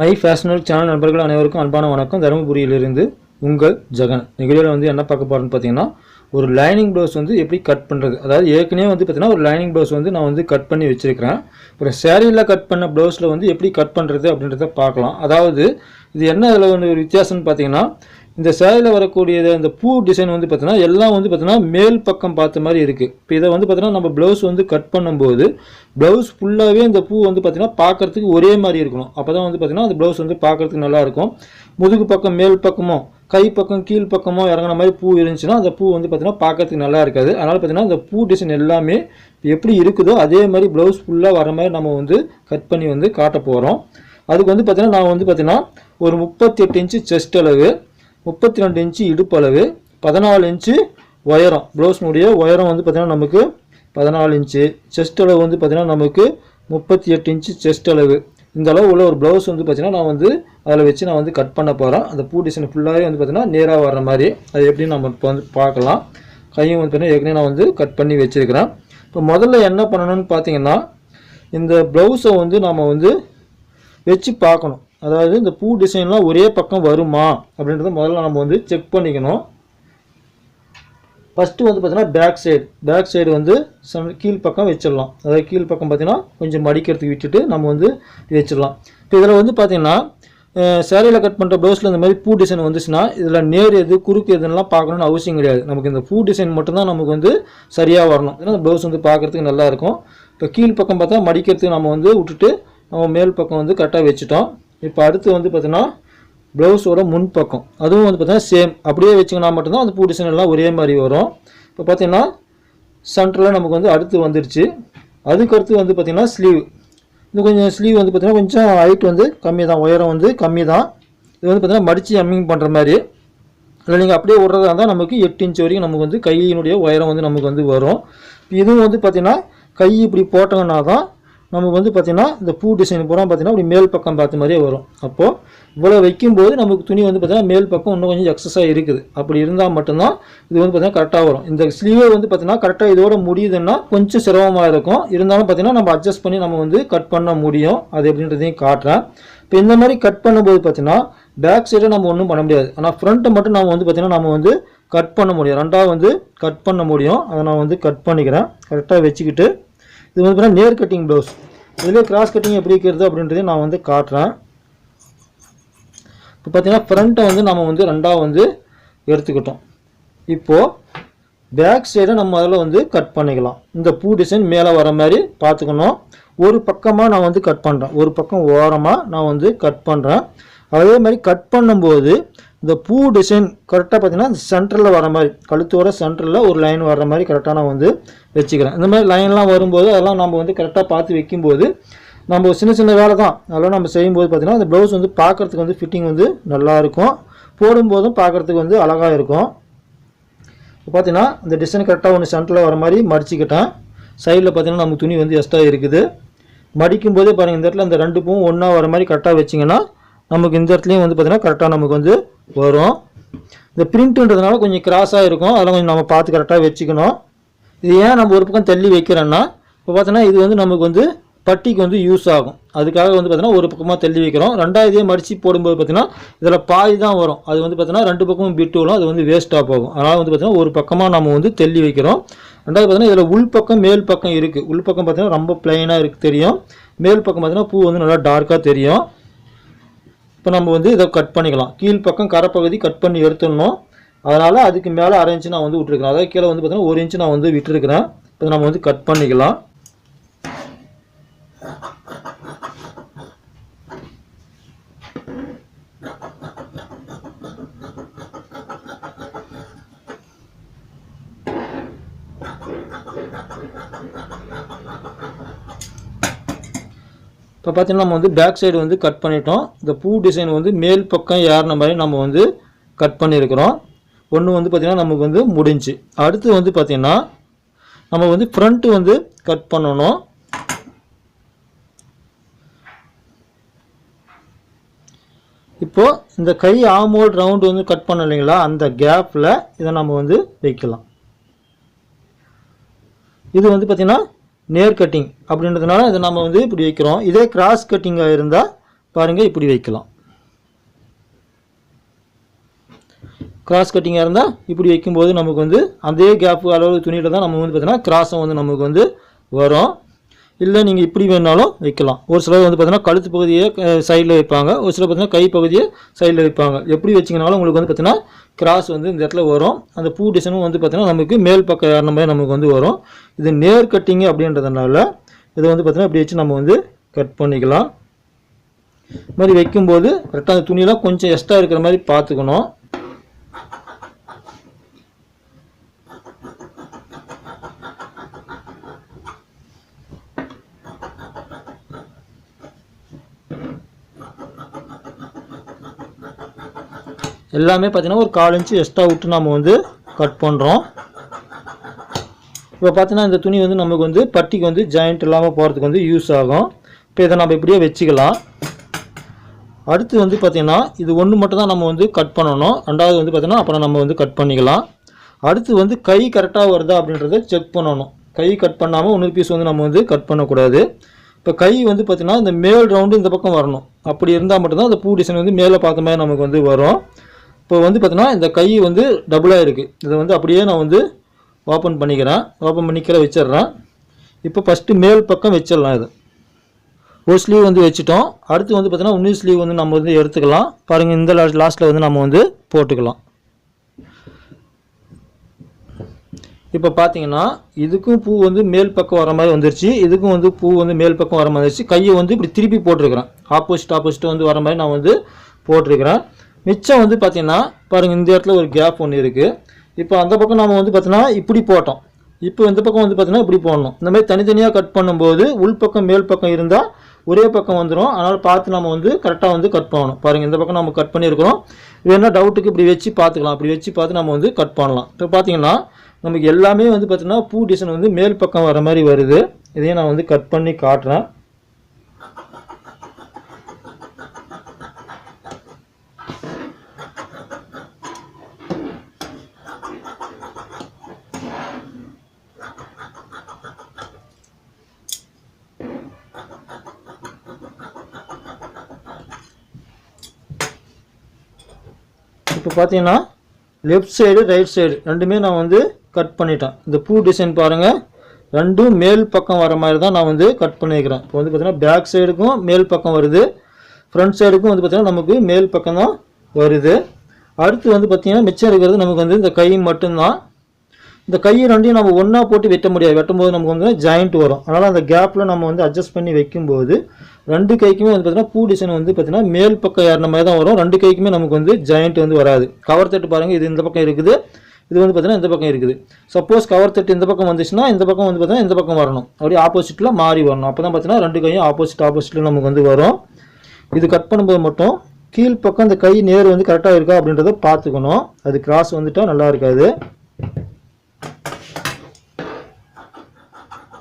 My ஃபேஷனல் channel நண்பர்கள் அனைவருக்கும் அன்பான வணக்கம். தருமபுரியிலிருந்து உங்கள் ஜெகன். நிகழ்ச்சியில் வந்து என்ன பார்க்க போகிறேன்னு பார்த்தீங்கன்னா ஒரு லைனிங் ப்ளவுஸ் வந்து எப்படி கட் பண்ணுறது அதாவது ஏற்கனவே வந்து பார்த்தீங்கன்னா ஒரு லைனிங் ப்ளவுஸ் வந்து நான் வந்து கட் பண்ணி வச்சுருக்கிறேன். அப்புறம் சேரீயில் கட் பண்ண ப்ளவுஸில் வந்து எப்படி கட் பண்ணுறது அப்படின்றத பார்க்கலாம். அதாவது இது என்ன அதில் வந்து ஒரு வித்தியாசம்னு பார்த்தீங்கன்னா இந்த சேலையில் வரக்கூடியது அந்த பூ டிசைன் வந்து பார்த்தீங்கன்னா எல்லாம் வந்து பார்த்தீங்கன்னா மேல் பக்கம் பார்த்த மாதிரி இருக்குது இப்போ இதை வந்து பார்த்தீங்கன்னா நம்ம ப்ளவுஸ் வந்து கட் பண்ணும்போது ப்ளவுஸ் ஃபுல்லாகவே அந்த பூ வந்து பார்த்தீங்கன்னா பார்க்கறதுக்கு ஒரே மாதிரி இருக்கணும். அப்போ தான் வந்து பார்த்தீங்கன்னா அந்த ப்ளவுஸ் வந்து பார்க்கறதுக்கு நல்லா இருக்கும். முதுகு பக்கம் மேல் பக்கமோ கை பக்கம் கீழ் பக்கமோ இறங்குன மாதிரி பூ இருந்துச்சுன்னா அந்த பூ வந்து பார்த்தீங்கன்னா பார்க்கறதுக்கு நல்லா இருக்காது. அதனால் பார்த்தீங்கன்னா அந்த பூ டிசைன் எல்லாமே எப்படி இருக்குதோ அதே மாதிரி ப்ளவுஸ் ஃபுல்லாக வர மாதிரி நம்ம வந்து கட் பண்ணி வந்து காட்ட போகிறோம் அதுக்கு வந்து பார்த்தீங்கன்னா நான் வந்து பார்த்தீங்கன்னா ஒரு முப்பத்தெட்டு இன்ச்சு செஸ்ட் அளவு முப்பத்தி ரெண்டு இன்ச்சு இடுப்பளவு பதினாலு இன்ச்சு உயரம். ப்ளவுஸ்னுடைய உயரம் வந்து பார்த்திங்கன்னா நமக்கு பதினாலு இன்ச்சு. செஸ்ட் அளவு வந்து பார்த்திங்கன்னா நமக்கு முப்பத்தி எட்டு இன்ச்சு செஸ்ட் அளவு. இந்த அளவு உள்ள ஒரு ப்ளவுஸ் வந்து பார்த்திங்கன்னா நான் வந்து அதில் வச்சு நான் வந்து கட் பண்ண போகிறேன் அந்த பூ டிசைன் ஃபுல்லாகவே வந்து பார்த்தீங்கன்னா நேராக வர்ற மாதிரி. அது எப்படின்னு நம்ம இப்போ வந்து பார்க்கலாம். கையும் வந்து பார்த்தீங்கன்னா ஏற்கனவே நான் வந்து கட் பண்ணி வச்சுருக்கிறேன். இப்போ முதல்ல என்ன பண்ணணும்னு பார்த்தீங்கன்னா இந்த ப்ளவுஸை வந்து நாம் வந்து வச்சு பார்க்கணும். அதாவது இந்த பூ டிசைன்லாம் ஒரே பக்கம் வருமா அப்படின்றத முதல்ல நம்ம வந்து செக் பண்ணிக்கணும். ஃபஸ்ட்டு வந்து பார்த்தீங்கன்னா பேக் சைடு பேக் சைடு வந்து சம் கீழ் பக்கம் வச்சிடலாம். அதாவது கீழ் பக்கம் பார்த்தீங்கன்னா கொஞ்சம் மடிக்கிறதுக்கு விட்டுட்டு நம்ம வந்து வச்சிடலாம். இப்போ இதில் வந்து பார்த்தீங்கன்னா சேரீயில் கட் பண்ணுற ப்ளவுஸில் இந்த மாதிரி பூ டிசைன் வந்துச்சுன்னா இதில் நேர் எது குறுக்கு எதுன்னெலாம் பார்க்கணுன்னு அவசியம் கிடையாது. நமக்கு இந்த பூ டிசைன் மட்டும்தான் நமக்கு வந்து சரியாக வரணும். ஏன்னா அந்த ப்ளவுஸ் வந்து பார்க்குறதுக்கு நல்லா இருக்கும். இப்போ கீழ் பக்கம் பார்த்தா மடிக்கிறதுக்கு நம்ம வந்து விட்டுட்டு நம்ம மேல் பக்கம் வந்து கரெக்டாக வச்சுட்டோம். இப்போ அடுத்து வந்து பார்த்தீங்கன்னா ப்ளவுஸோட முன் பக்கம் அதுவும் வந்து பார்த்தீங்கன்னா சேம் அப்படியே வச்சிங்கன்னா மட்டும்தான் அந்த பூ எல்லாம் ஒரே மாதிரி வரும். இப்போ பார்த்தீங்கன்னா சென்டரில் நமக்கு வந்து அடுத்து வந்துருச்சு. அதுக்கு அடுத்து வந்து பார்த்தீங்கன்னா ஸ்லீவ் இது கொஞ்சம் ஸ்லீவ் வந்து பார்த்தீங்கன்னா கொஞ்சம் ஹைட் வந்து கம்மி தான் உயரம் வந்து கம்மி தான் இது வந்து பார்த்தீங்கன்னா மடித்து அம்மிங் பண்ணுற மாதிரி. இல்லை நீங்கள் அப்படியே விட்றதா இருந்தால் நமக்கு எட்டு இன்ச் வரைக்கும் நமக்கு வந்து கையினுடைய உயரம் வந்து நமக்கு வந்து வரும். இதுவும் வந்து பார்த்திங்கன்னா கை இப்படி போட்டோங்கன்னா தான் நமக்கு வந்து பார்த்திங்கன்னா இந்த பூ டிசைன் பூரா பார்த்திங்கன்னா அப்படி மேல் பக்கம் பார்த்த மாதிரியே வரும். அப்போது இவ்வளோ வைக்கும்போது நமக்கு துணி வந்து பார்த்திங்கன்னா மேல் பக்கம் இன்னும் கொஞ்சம் எக்ஸஸாக இருக்குது. அப்படி இருந்தால் மட்டும்தான் இது வந்து பார்த்திங்கன்னா கரெக்டாக வரும். இந்த ஸ்லீவே வந்து பார்த்திங்கன்னா கரெக்டாக இதோட முடியுதுன்னா கொஞ்சம் சிரமமாக இருக்கும். இருந்தாலும் பார்த்திங்கன்னா நம்ம அட்ஜஸ்ட் பண்ணி நம்ம வந்து கட் பண்ண முடியும். அது எப்படின்றதையும் காட்டுறேன். இப்போ இந்த மாதிரி கட் பண்ணும்போது பார்த்திங்கன்னா பேக் சைடை நம்ம ஒன்றும் பண்ண முடியாது. ஆனால் ஃப்ரண்ட்டை மட்டும் நம்ம வந்து பார்த்திங்கன்னா நம்ம வந்து கட் பண்ண முடியும். ரெண்டாவது வந்து கட் பண்ண முடியும். அதை நான் வந்து கட் பண்ணிக்கிறேன். கரெக்டாக வச்சுக்கிட்டு இது வந்து பார்த்தீங்கன்னா நேர் கட்டிங் ப்ளவுஸ் இதுலேயே கிராஸ் கட்டிங் எப்படி இருக்கிறது அப்படின்றதையும் நான் வந்து காட்டுறேன். இப்போ பார்த்தீங்கன்னா ஃப்ரண்ட்டை வந்து நம்ம வந்து ரெண்டாக வந்து எடுத்துக்கிட்டோம். இப்போது பேக் சைடை நம்ம அதில் வந்து கட் பண்ணிக்கலாம். இந்த பூ டிசைன் மேலே வர மாதிரி பார்த்துக்கணும். ஒரு பக்கமாக நான் வந்து கட் பண்ணுறேன் ஒரு பக்கம் ஓரமாக நான் வந்து கட் பண்ணுறேன் அதே மாதிரி கட் பண்ணும்போது இந்த பூ டிசைன் கரெக்டாக பார்த்தீங்கன்னா சென்டரில் வர மாதிரி கழுத்தோட சென்டரில் ஒரு லைன் வர்ற மாதிரி கரெக்டாக நான் வந்து வச்சுக்கிறேன். இந்த மாதிரி லைன்லாம் வரும்போது அதெல்லாம் நம்ம வந்து கரெக்டாக பார்த்து வைக்கும்போது நம்ம சின்ன சின்ன வேலை தான். அதெல்லாம் நம்ம செய்யும்போது பார்த்தீங்கன்னா அந்த ப்ளவுஸ் வந்து பார்க்குறதுக்கு வந்து ஃபிட்டிங் வந்து நல்லா இருக்கும். போடும்போதும் பார்க்குறதுக்கு வந்து அழகாக இருக்கும். இப்போ பார்த்தீங்கன்னா இந்த டிசைன் கரெக்டாக ஒன்று சென்டரில் வர மாதிரி மடிச்சுக்கிட்டேன். சைடில் பார்த்தீங்கன்னா நமக்கு துணி வந்து எக்ஸ்ட்ரா இருக்குது. மடிக்கும் போதே பாருங்கள் இந்த இடத்துல இந்த ரெண்டு பூவும் ஒன்றா வர மாதிரி கரெக்டாக வச்சிங்கன்னா நமக்கு இந்த இடத்துலையும் வந்து பார்த்திங்கன்னா கரெக்டாக நமக்கு வந்து வரும். இந்த பிரிண்ட்டுன்றதுனால கொஞ்சம் கிராஸாக இருக்கும். அதெல்லாம் கொஞ்சம் நம்ம பார்த்து கரெக்டாக வச்சுக்கணும். இது ஏன் நம்ம ஒரு பக்கம் தள்ளி வைக்கிறோன்னா இப்போ பார்த்தோன்னா இது வந்து நமக்கு வந்து பட்டிக்கு வந்து யூஸ் ஆகும். அதுக்காக வந்து பார்த்தீங்கன்னா ஒரு பக்கமாக தள்ளி வைக்கிறோம். ரெண்டாவது இதே மடித்து போடும்போது பார்த்தீங்கன்னா இதில் பாதி தான் வரும். அது வந்து பார்த்தீங்கன்னா ரெண்டு பக்கமும் பிட்டு வரும் அது வந்து வேஸ்ட்டாக போகும். அதனால் வந்து பார்த்தீங்கன்னா ஒரு பக்கமாக நம்ம வந்து தள்ளி வைக்கிறோம். ரெண்டாவது பார்த்தீங்கன்னா இதில் உள் பக்கம் மேல் பக்கம் இருக்குது உள் பக்கம் பார்த்தீங்கன்னா ரொம்ப பிளைனாக இருக்குது தெரியும். மேல் பக்கம் பார்த்தீங்கன்னா பூ வந்து நல்லா டார்க்காக தெரியும். இப்போ நம்ம வந்து இதை கட் பண்ணிக்கலாம். கீழ் பக்கம் கரைப்பகுதி கட் பண்ணி எடுத்துடணும். அதனால் அதுக்கு மேலே அரை இன்ச்சு நான் வந்து விட்டுருக்கிறேன். அதாவது கீழே வந்து பார்த்தீங்கன்னா ஒரு இன்ச்சு நான் வந்து விட்டுருக்கிறேன். இப்போ நம்ம வந்து கட் பண்ணிக்கலாம். இப்போ பார்த்தீங்கன்னா நம்ம வந்து பேக் சைடு வந்து கட் பண்ணிட்டோம். இந்த பூ டிசைன் வந்து மேல் பக்கம் ஏறின மாதிரி நம்ம வந்து கட் பண்ணியிருக்கிறோம் ஒன்று வந்து பார்த்திங்கன்னா நமக்கு வந்து முடிஞ்சு. அடுத்து வந்து பார்த்திங்கன்னா நம்ம வந்து ஃப்ரண்ட்டு வந்து கட் பண்ணணும். இப்போது இந்த கை ஆமோல் ரவுண்டு வந்து கட் பண்ண இல்லைங்களா? அந்த கேப்பில் இதை நம்ம வந்து வைக்கலாம். இது வந்து பார்த்திங்கன்னா நேர் கட்டிங் அப்படின்றதுனால இதை நம்ம வந்து இப்படி வைக்கிறோம். இதே கிராஸ் கட்டிங்காக இருந்தால் பாருங்கள் இப்படி வைக்கலாம். கிராஸ் கட்டிங்காக இருந்தால் இப்படி வைக்கும்போது நமக்கு வந்து அதே கேப்பு அளவு துணியில் தான் நம்ம வந்து பார்த்திங்கன்னா கிராஸும் வந்து நமக்கு வந்து வரும். இல்லை நீங்கள் இப்படி வேணாலும் வைக்கலாம். ஒரு சிலர் வந்து பார்த்தீங்கன்னா கழுத்து பகுதியை சைடில் வைப்பாங்க. ஒரு சிலர் பார்த்தீங்கன்னா கை பகுதியை சைடில் வைப்பாங்க. எப்படி வச்சிங்கனாலும் உங்களுக்கு வந்து பார்த்தீங்கன்னா கிராஸ் வந்து இந்த இடத்துல வரும். அந்த பூ டிசைனும் வந்து பார்த்தீங்கன்னா நமக்கு மேல் பக்கம் ஏறின மாதிரி நமக்கு வந்து வரும். இது நேர் கட்டிங்கு அப்படின்றதுனால இதை வந்து பார்த்தீங்கன்னா இப்படி வச்சு நம்ம வந்து கட் பண்ணிக்கலாம். இது மாதிரி வைக்கும்போது கரெக்டாக அந்த துணியெல்லாம் கொஞ்சம் எக்ஸ்ட்ரா இருக்கிற மாதிரி பார்த்துக்கணும். எல்லாமே பார்த்தீங்கன்னா ஒரு கால் இன்ச்சு எக்ஸ்ட்ரா விட்டு நம்ம வந்து கட் பண்ணுறோம் இப்போ பார்த்தீங்கன்னா இந்த துணி வந்து நமக்கு வந்து பட்டிக்கு வந்து ஜாயிண்ட் இல்லாமல் போகிறதுக்கு வந்து யூஸ் ஆகும். இப்போ இதை நம்ம இப்படியே வச்சுக்கலாம். அடுத்து வந்து பார்த்திங்கன்னா இது ஒன்று மட்டும் தான் நம்ம வந்து கட் பண்ணணும். ரெண்டாவது வந்து பார்த்திங்கன்னா அப்புறம் நம்ம வந்து கட் பண்ணிக்கலாம். அடுத்து வந்து கை கரெக்டாக வருதா அப்படின்றத செக் பண்ணணும். கை கட் பண்ணாமல் இன்னொரு பீஸ் வந்து நம்ம வந்து கட் பண்ணக்கூடாது. இப்போ கை வந்து பார்த்திங்கன்னா இந்த மேல் ரவுண்டு இந்த பக்கம் வரணும். அப்படி இருந்தால் மட்டும்தான் அந்த பூ டிசைன் வந்து மேலே பார்த்த மாதிரி நமக்கு வந்து வரும். இப்போ வந்து பார்த்தீங்கன்னா இந்த கை வந்து டபுளாக இருக்குது இதை வந்து அப்படியே நான் வந்து ஓப்பன் பண்ணிக்கிறேன். ஓப்பன் பண்ணிக்கிற வச்சிடுறேன். இப்போ ஃபஸ்ட்டு மேல் பக்கம் வச்சிடலாம் இது. ஒரு ஸ்லீவ் வந்து வச்சுட்டோம். அடுத்து வந்து பார்த்தீங்கன்னா இன்னொரு ஸ்லீவ் வந்து நம்ம வந்து எடுத்துக்கலாம். பாருங்கள் இந்த லாஸ்ட்டில் வந்து நம்ம வந்து போட்டுக்கலாம். இப்போ பார்த்தீங்கன்னா இதுக்கும் பூ வந்து மேல் பக்கம் வர மாதிரி வந்துருச்சு. இதுக்கும் வந்து பூ வந்து மேல் பக்கம் வர மாதிரி வந்துருச்சு. கையை வந்து இப்படி திருப்பி போட்டிருக்கிறேன். ஆப்போசிட் ஆப்போசிட் வந்து வர மாதிரி நான் வந்து போட்டிருக்கிறேன். மிச்சம் வந்து பார்த்தீங்கன்னா பாருங்கள் இந்த இடத்துல ஒரு கேப் ஒன்று இருக்குது இப்போ அந்த பக்கம் நம்ம வந்து பார்த்தீங்கன்னா இப்படி போட்டோம். இப்போ இந்த பக்கம் வந்து பார்த்தீங்கன்னா இப்படி போடணும். இந்த மாதிரி தனித்தனியாக கட் பண்ணும்போது உள் பக்கம் மேல் பக்கம் இருந்தால் ஒரே பக்கம் வந்துடும் அதனால் பார்த்து நம்ம வந்து கரெக்டாக வந்து கட் பண்ணணும். பாருங்கள் இந்த பக்கம் நம்ம கட் பண்ணியிருக்கிறோம். வேணால் டவுட்டுக்கு இப்படி வச்சு பார்த்துக்கலாம். அப்படி வச்சு பார்த்து நம்ம வந்து கட் பண்ணலாம். இப்போ பார்த்தீங்கன்னா நமக்கு எல்லாமே வந்து பார்த்திங்கன்னா பூ டிசைன் வந்து மேல் பக்கம் வர மாதிரி வருது. இதையும் நான் வந்து கட் பண்ணி காட்டுறேன். இப்போ பார்த்தீங்கன்னா லெஃப்ட் சைடு ரைட் சைடு ரெண்டுமே நான் வந்து கட் பண்ணிட்டேன். இந்த பூ டிசைன் பாருங்கள் ரெண்டும் மேல் பக்கம் வர மாதிரி தான் நான் வந்து கட் பண்ணியிருக்கிறேன் இப்போ வந்து பார்த்தீங்கன்னா பேக் சைடுக்கும் மேல் பக்கம் வருது. ஃப்ரண்ட் சைடுக்கும் வந்து பார்த்தீங்கன்னா நமக்கு மேல் பக்கம் தான் வருது. அடுத்து வந்து பார்த்தீங்கன்னா மிச்சம் இருக்கிறது நமக்கு வந்து இந்த கை மட்டும்தான். இந்த கையை ரெண்டையும் நம்ம ஒன்றா போட்டு வெட்ட முடியாது. வெட்டும்போது நமக்கு வந்து ஜாயிண்ட் வரும். அதனால் அந்த கேப்பில் நம்ம வந்து அட்ஜஸ்ட் பண்ணி வைக்கும்போது ரெண்டு கைக்குமே வந்து பார்த்தீங்கன்னா பூ டிசைன் வந்து பார்த்தீங்கன்னா மேல் பக்கம் ஏறின மாதிரி தான் வரும். ரெண்டு கைக்குமே நமக்கு வந்து ஜாயிண்ட் வந்து வராது. கவர் தட்டு பாருங்கள் இது இந்த பக்கம் இருக்குது. இது வந்து பார்த்தீங்கன்னா இந்த பக்கம் இருக்குது. சப்போஸ் கவர் தட்டு இந்த பக்கம் வந்துச்சுன்னா இந்த பக்கம் வந்து பார்த்தீங்கன்னா இந்த பக்கம் வரணும். அப்படியே ஆப்போசிட்டில் மாறி வரணும். அப்போ தான் பார்த்தீங்கன்னா ரெண்டு கையும் ஆப்போசிட் ஆப்போசிட்டில் நமக்கு வந்து வரும். இது கட் பண்ணும்போது மட்டும் கீழ் பக்கம் இந்த கை நேர் வந்து கரெக்டாக இருக்கா அப்படின்றத பார்த்துக்கணும். அது கிராஸ் வந்துட்டால் நல்லா இருக்காது.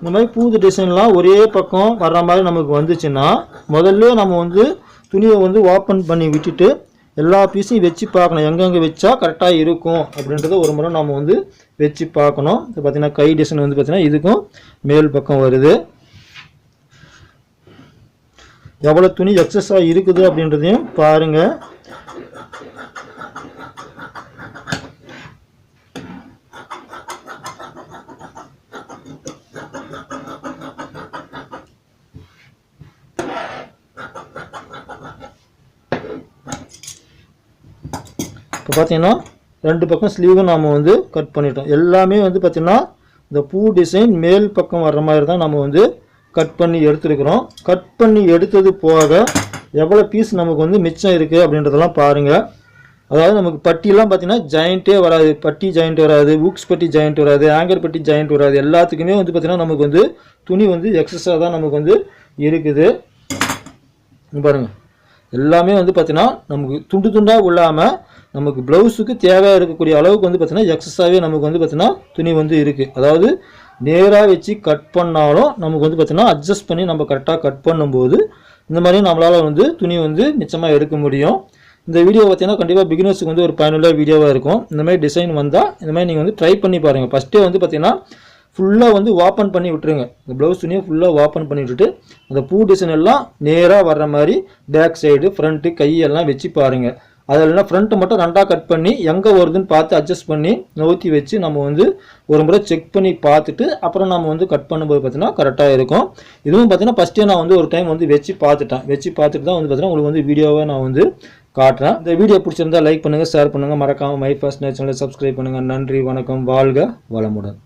இந்த மாதிரி பூது டிசைன்லாம் ஒரே பக்கம் வர்ற மாதிரி நமக்கு வந்துச்சுன்னா முதல்ல நம்ம வந்து துணியை வந்து ஓப்பன் பண்ணி விட்டுட்டு எல்லா பீஸையும் வச்சு பார்க்கணும். எங்கெங்கே வச்சா கரெக்டாக இருக்கும் அப்படின்றத ஒரு முறை நம்ம வந்து வச்சு பார்க்கணும். இப்போ பார்த்திங்கன்னா கை டிசைன் வந்து பார்த்திங்கன்னா இதுக்கும் மேல் பக்கம் வருது. எவ்வளோ துணி எக்ஸஸாக இருக்குது அப்படின்றதையும் பாருங்கள் இப்போ பார்த்தீங்கன்னா ரெண்டு பக்கம் ஸ்லீவும் நாம் வந்து கட் பண்ணிட்டோம். எல்லாமே வந்து பார்த்திங்கன்னா இந்த பூ டிசைன் மேல் பக்கம் வர்ற மாதிரி தான் நம்ம வந்து கட் பண்ணி எடுத்துருக்குறோம். கட் பண்ணி எடுத்தது போக எவ்வளோ பீஸ் நமக்கு வந்து மிச்சம் இருக்குது அப்படின்றதெல்லாம் பாருங்கள் அதாவது நமக்கு பட்டியெல்லாம் பார்த்தீங்கன்னா ஜாயிண்ட்டே வராது. பட்டி ஜாயிண்ட் வராது ஊக்ஸ் பட்டி ஜாயிண்ட் வராது ஆங்கர் பட்டி ஜாயிண்ட் வராது. எல்லாத்துக்குமே வந்து பார்த்திங்கன்னா நமக்கு வந்து துணி வந்து எக்ஸஸாக தான் நமக்கு வந்து இருக்குது. பாருங்கள் எல்லாமே வந்து பார்த்திங்கன்னா நமக்கு துண்டு துண்டாக இல்லாமல் நமக்கு ப்ளவுஸுக்கு தேவையாக இருக்கக்கூடிய அளவுக்கு வந்து பார்த்தீங்கன்னா எக்ஸஸாகவே நமக்கு வந்து பார்த்தீங்கன்னா துணி வந்து இருக்குது அதாவது நேராக வச்சு கட் பண்ணாலும் நமக்கு வந்து பார்த்தீங்கன்னா அட்ஜஸ்ட் பண்ணி நம்ம கரெக்டாக கட் பண்ணும்போது இந்த மாதிரி நம்மளால் வந்து துணி வந்து மிச்சமாக எடுக்க முடியும். இந்த வீடியோ பார்த்தீங்கன்னா கண்டிப்பாக பிகினர்ஸுக்கு வந்து ஒரு பயனுள்ள வீடியோவாக இருக்கும். இந்த மாதிரி டிசைன் வந்தால் இந்த மாதிரி நீங்கள் வந்து ட்ரை பண்ணி பாருங்கள் ஃபஸ்ட்டே வந்து பார்த்தீங்கன்னா ஃபுல்லாக வந்து ஓப்பன் பண்ணி விட்டுருங்க. இந்த ப்ளவுஸ் துணியை ஃபுல்லாக ஓப்பன் பண்ணி விட்டுட்டு அந்த பூ டிசைன் எல்லாம் நேராக வர்ற மாதிரி பேக் சைடு ஃப்ரண்ட்டு கையெல்லாம் வச்சு பாருங்கள் அதில்னா ஃப்ரண்ட்டை மட்டும் ரெண்டாக கட் பண்ணி எங்கே வருதுன்னு பார்த்து அட்ஜஸ்ட் பண்ணி நோத்தி வச்சு நம்ம வந்து ஒரு முறை செக் பண்ணி பார்த்துட்டு அப்புறம் நம்ம வந்து கட் பண்ணும்போது பார்த்தீங்கன்னா கரெக்டாக இருக்கும். இதுவும் பார்த்தீங்கன்னா ஃபஸ்ட்டே நான் வந்து ஒரு டைம் வந்து வச்சு பார்த்துட்டேன். வச்சு பார்த்துட்டு தான் வந்து பார்த்தீங்கன்னா உங்களுக்கு வந்து வீடியோவை நான் வந்து காட்டுறேன். இந்த வீடியோ பிடிச்சிருந்தா லைக் பண்ணுங்கள் ஷேர் பண்ணுங்கள் மறக்காமல் மை ஃபர்ஸ்ட் சேனலை சப்ஸ்கிரைப் பண்ணுங்கள் நன்றி வணக்கம். வாழ்க வளமுடன்.